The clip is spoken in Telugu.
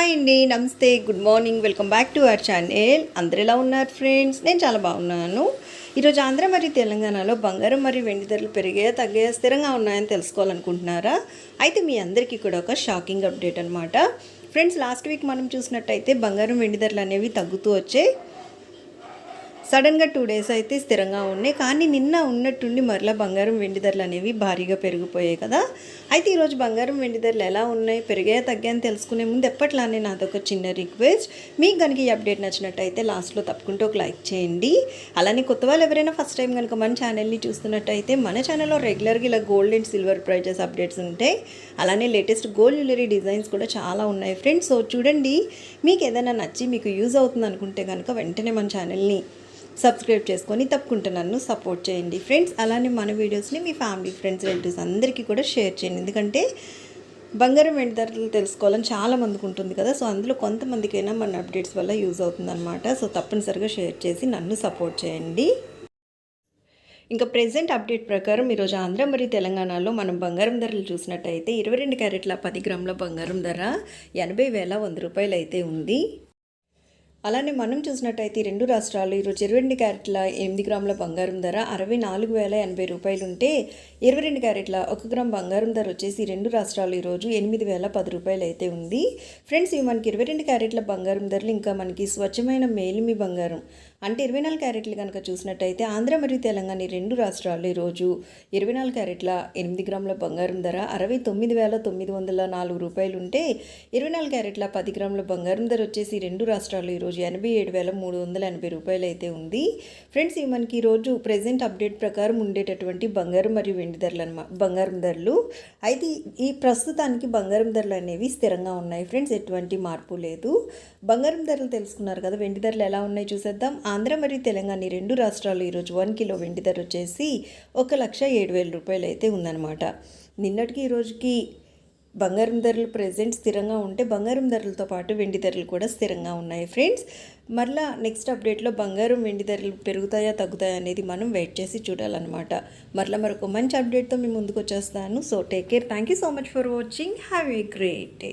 హాయ్ అండి నమస్తే good morning welcome back to our channel. అందరు ఎలా ఉన్నారు ఫ్రెండ్స్? నేను చాలా బాగున్నాను. ఈరోజు ఆంధ్ర మరియు తెలంగాణలో బంగారం మరియు వెండి ధరలు పెరిగాయా తగ్గాయా స్థిరంగా ఉన్నాయని తెలుసుకోవాలనుకుంటున్నారా? అయితే మీ అందరికీ కూడా ఒక షాకింగ్ అప్డేట్ అనమాట ఫ్రెండ్స్ లాస్ట్ వీక్ మనం చూసినట్టయితే బంగారం వెండి ధరలు అనేవి తగ్గుతూ వచ్చాయి. సడన్గా టూ డేస్ అయితే స్థిరంగా ఉన్నాయి. కానీ నిన్న ఉన్నట్టుండి మరలా బంగారం వెండి ధరలు అనేవి భారీగా పెరిగిపోయాయి కదా. అయితే ఈరోజు బంగారం వెండి ధరలు ఎలా ఉన్నాయి? పెరిగాయా తగ్గాయని తెలుసుకునే ముందు ఎప్పట్లానే నాదొక చిన్న రిక్వెస్ట్. మీకు కనుక ఈ అప్డేట్ నచ్చినట్టయితే లాస్ట్లో తప్పకుండా ఒక లైక్ చేయండి. అలానే కొత్త వాళ్ళు ఎవరైనా ఫస్ట్ టైం కనుక మన ఛానల్ని చూస్తున్నట్టయితే మన ఛానల్లో రెగ్యులర్గా ఇలా gold and silver prices updates ఉంటాయి. అలానే లేటెస్ట్ గోల్డ్ జ్యువెలరీ డిజైన్స్ కూడా చాలా ఉన్నాయి ఫ్రెండ్స్. సో చూడండి మీకు ఏదైనా నచ్చి మీకు యూజ్ అవుతుంది అనుకుంటే కనుక వెంటనే మన ఛానల్ని సబ్స్క్రైబ్ చేసుకొని తప్పకుండా నన్ను సపోర్ట్ చేయండి. ఫ్రెండ్స్ అలానే మన వీడియోస్ని మీ ఫ్యామిలీ ఫ్రెండ్స్ రిలేటివ్స్ అందరికీ కూడా షేర్ చేయండి. ఎందుకంటే బంగారం వెండి ధరలు తెలుసుకోవాలని చాలా మందికి ఉంటుంది కదా. సో అందులో కొంతమందికైనా మన అప్డేట్స్ వల్ల యూజ్ అవుతుందన్నమాట. సో తప్పనిసరిగా షేర్ చేసి నన్ను సపోర్ట్ చేయండి. ఇంకా ప్రెసెంట్ అప్డేట్ ప్రకారం ఈరోజు ఆంధ్ర మరియు తెలంగాణలో మనం బంగారం ధరలు చూసినట్టయితే ఇరవై రెండు క్యారెట్ల పది గ్రాముల బంగారం ధర ఎనభై వేల వంద రూపాయలు అయితే ఉంది. అలానే మనం చూసినట్టయితే రెండు రాష్ట్రాలు ఈరోజు ఇరవై రెండు క్యారెట్ల ఎనిమిది గ్రాముల బంగారం ధర అరవై నాలుగు వేల ఎనభై రూపాయలు ఉంటే ఇరవై రెండు క్యారెట్ల ఒక గ్రామ్ బంగారం ధర వచ్చేసి రెండు రాష్ట్రాలు ఈరోజు ఎనిమిది వేల పది రూపాయలు అయితే ఉంది. ఫ్రెండ్స్ ఇవి మనకి ఇరవై రెండు క్యారెట్ల బంగారం ధరలు ఇంకా మనకి స్వచ్ఛమైన మేలిమి బంగారం. అంటే ఇరవై నాలుగు క్యారెట్లు కనుక చూసినట్టయితే ఆంధ్ర మరియు తెలంగాణ రెండు రాష్ట్రాలు ఈరోజు ఇరవై నాలుగు క్యారెట్ల ఎనిమిది గ్రాముల బంగారం ధర అరవై తొమ్మిది వేల తొమ్మిది వందల నాలుగు రూపాయలు ఉంటే ఇరవై నాలుగు క్యారెట్ల పది గ్రాముల బంగారం ధర వచ్చేసి రెండు రాష్ట్రాలు ఈరోజు ఎనభై ఏడు వేల మూడు వందల ఎనభై రూపాయలు అయితే ఉంది. ఫ్రెండ్స్ ఈ మనకి ఈరోజు ప్రెసెంట్ అప్డేట్ ప్రకారం ఉండేటటువంటి బంగారం మరియు వెండి ధరలు అనమా బంగారం ధరలు. అయితే ఈ ప్రస్తుతానికి బంగారం ధరలు అనేవి స్థిరంగా ఉన్నాయి ఫ్రెండ్స్ ఎటువంటి మార్పు లేదు. బంగారం ధరలు తెలుసుకున్నారు కదా వెండి ధరలు ఎలా ఉన్నాయి చూసేద్దాం. ఆంధ్ర మరియు తెలంగాణ ఈ రెండు రాష్ట్రాలు ఈరోజు వన్ కిలో వెండి ధర వచ్చేసి ఒక లక్ష ఏడు వేల రూపాయలు అయితే ఉందన్నమాట. నిన్నటికి ఈరోజుకి బంగారం ధరలు ప్రజెంట్ స్థిరంగా ఉంటే బంగారం ధరలతో పాటు వెండి ధరలు కూడా స్థిరంగా ఉన్నాయి ఫ్రెండ్స్ మరలా నెక్స్ట్ అప్డేట్లో బంగారం వెండి ధరలు పెరుగుతాయా తగ్గుతాయా అనేది మనం వెయిట్ చేసి చూడాలన్నమాట. మరలా మరొక మంచి అప్డేట్తో మీ ముందుకు వచ్చేస్తాను. So take care thank you so much for watching have a great day